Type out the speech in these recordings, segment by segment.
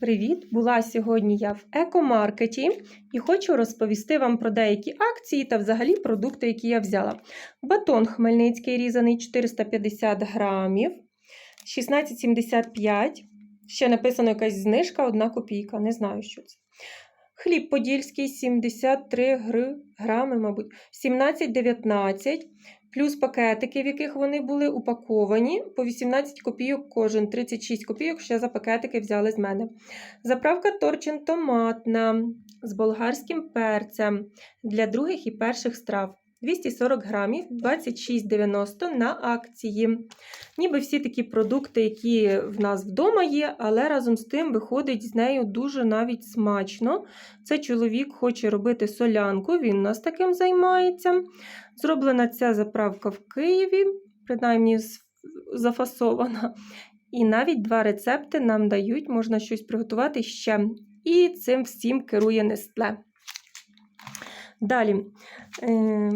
Привіт! Була сьогодні я в екомаркеті і хочу розповісти вам про деякі акції та взагалі продукти, які я взяла. Батон хмельницький різаний 450 грамів, 16,75. Ще написано якась знижка, 1 копійка. Не знаю, що це. Хліб подільський 73 гри, грами, мабуть, 17,19. Плюс пакетики, в яких вони були упаковані, по 18 копійок кожен, 36 копійок ще за пакетики взяли з мене. Заправка торчин томатна з болгарським перцем для других і перших страв. 240 грамів, 26,90 на акції. Ніби всі такі продукти, які в нас вдома є, але разом з тим виходить з нею дуже навіть смачно. Це чоловік хоче робити солянку, він у нас таким займається. Зроблена ця заправка в Києві, принаймні зафасована. І навіть два рецепти нам дають, можна щось приготувати ще. І цим всім керує Нестле. Далі е,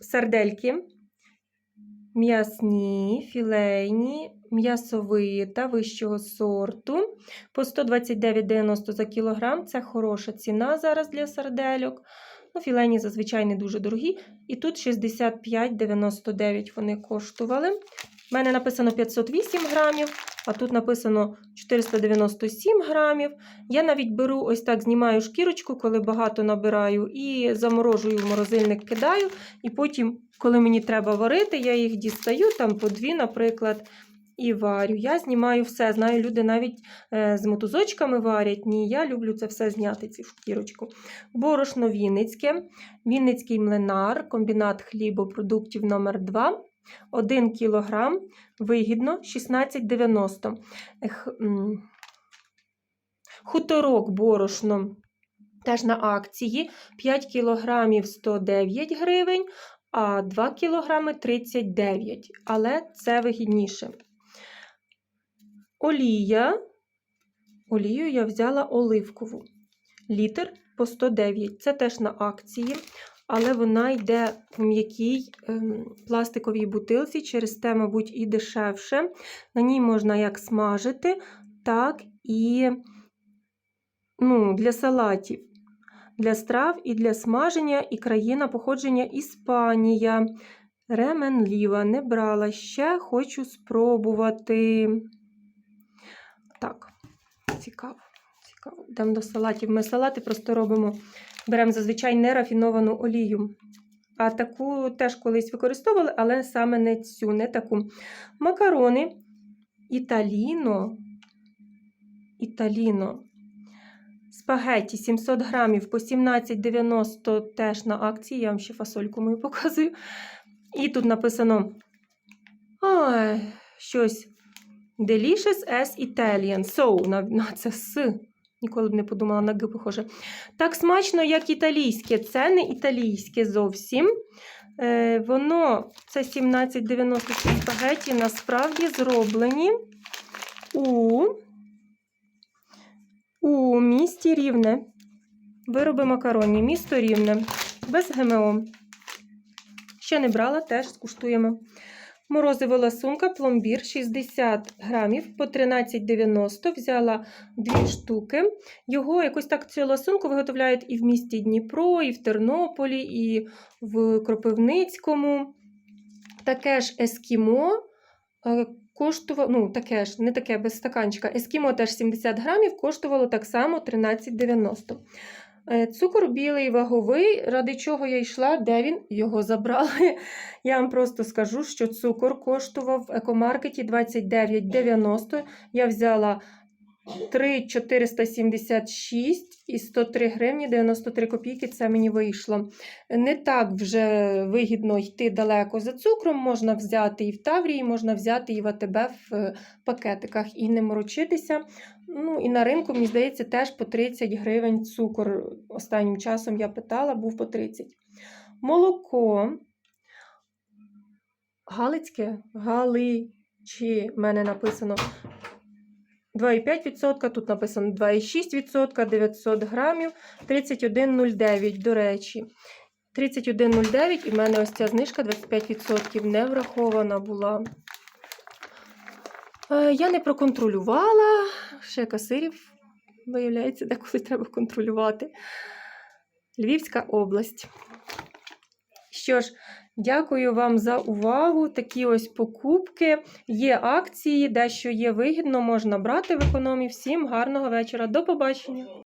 сардельки, м'ясні, філейні, м'ясовита вищого сорту по 129,90 за кілограм. Це хороша ціна зараз для сардельок. Ну, Філейні зазвичай не дуже дорогі. І тут 65,99 вони коштували. У мене написано 508 грамів, а тут написано 497 грамів. Я навіть беру ось так, знімаю шкірочку, коли багато набираю, і заморожую в морозильник кидаю. І потім, коли мені треба варити, я їх дістаю, там по дві, наприклад, і варю. Я знімаю все. Знаю, люди навіть е, з мотузочками варять. Ні, я люблю це все зняти, цю шкірочку. Борошно Вінницьке, Вінницький млинар, комбінат хлібопродуктів номер 2 1 кілограм, вигідно 16,90. Хуторок борошно теж на акції 5 кілограмів 109 гривень, а 2 кілограми 39, але це вигідніше. Олія. Олію я взяла оливкову. Літр по 109. Це теж на акції, але вона йде в м'якій ем, пластиковій бутилці, через те, мабуть, і дешевше. На ній можна як смажити, так і ну, для салатів, для страв і для смаження, і країна походження Іспанія. Ременліва не брала ще, хочу спробувати. Так, цікаво. Цікаво. Йдемо до салатів. Ми салати просто робимо, беремо зазвичай нерафіновану олію. А таку теж колись використовували, але саме не цю, не таку. Макарони Італіно. Італіно. Спагетті 700 грамів по 17,90 теж на акції. Я вам ще фасольку мою показую. І тут написано ой, щось Delicious as Italian. So, на, на це С. Ніколи б не подумала на Г похоже. Так смачно, як італійське. Це не італійське зовсім. Е, Воно, це 1790 спагеті, насправді зроблені у, у місті Рівне. Вироби макароні. Місто Рівне. Без ГМО. Ще не брала, теж скуштуємо. Морозиво ласунка, пломбір 60 грамів по 13,90. Взяла дві штуки. Його якось так цю ласунку виготовляють і в місті Дніпро, і в Тернополі, і в Кропивницькому. Таке ж ескімо коштувало, ну, таке ж, не таке без стаканчика. Ескімо теж 70 грамів, коштувало так само 13,90. Цукор білий ваговий, ради чого я йшла, де він його забрали. Я вам просто скажу, що цукор коштував в екомаркеті 29,90. Я взяла 3,476 і 103 гривні 93 копійки. Це мені вийшло. Не так вже вигідно йти далеко за цукром. Можна взяти і в Таврії, можна взяти і в АТБ в пакетиках і не морочитися. Ну, і на ринку, мені здається, теж по 30 гривень цукор. Останнім часом я питала, був по 30. Молоко. Галицьке? Галичі, в мене написано 2,5%, тут написано 2,6%, 900 грамів, 31,09, до речі. 31,09 і в мене ось ця знижка 25% не врахована була. Е, Я не проконтролювала. Ще касирів, виявляється, деколи треба контролювати. Львівська область. Що ж, дякую вам за увагу. Такі ось покупки. Є акції, дещо є вигідно, можна брати в економі. Всім гарного вечора. До побачення!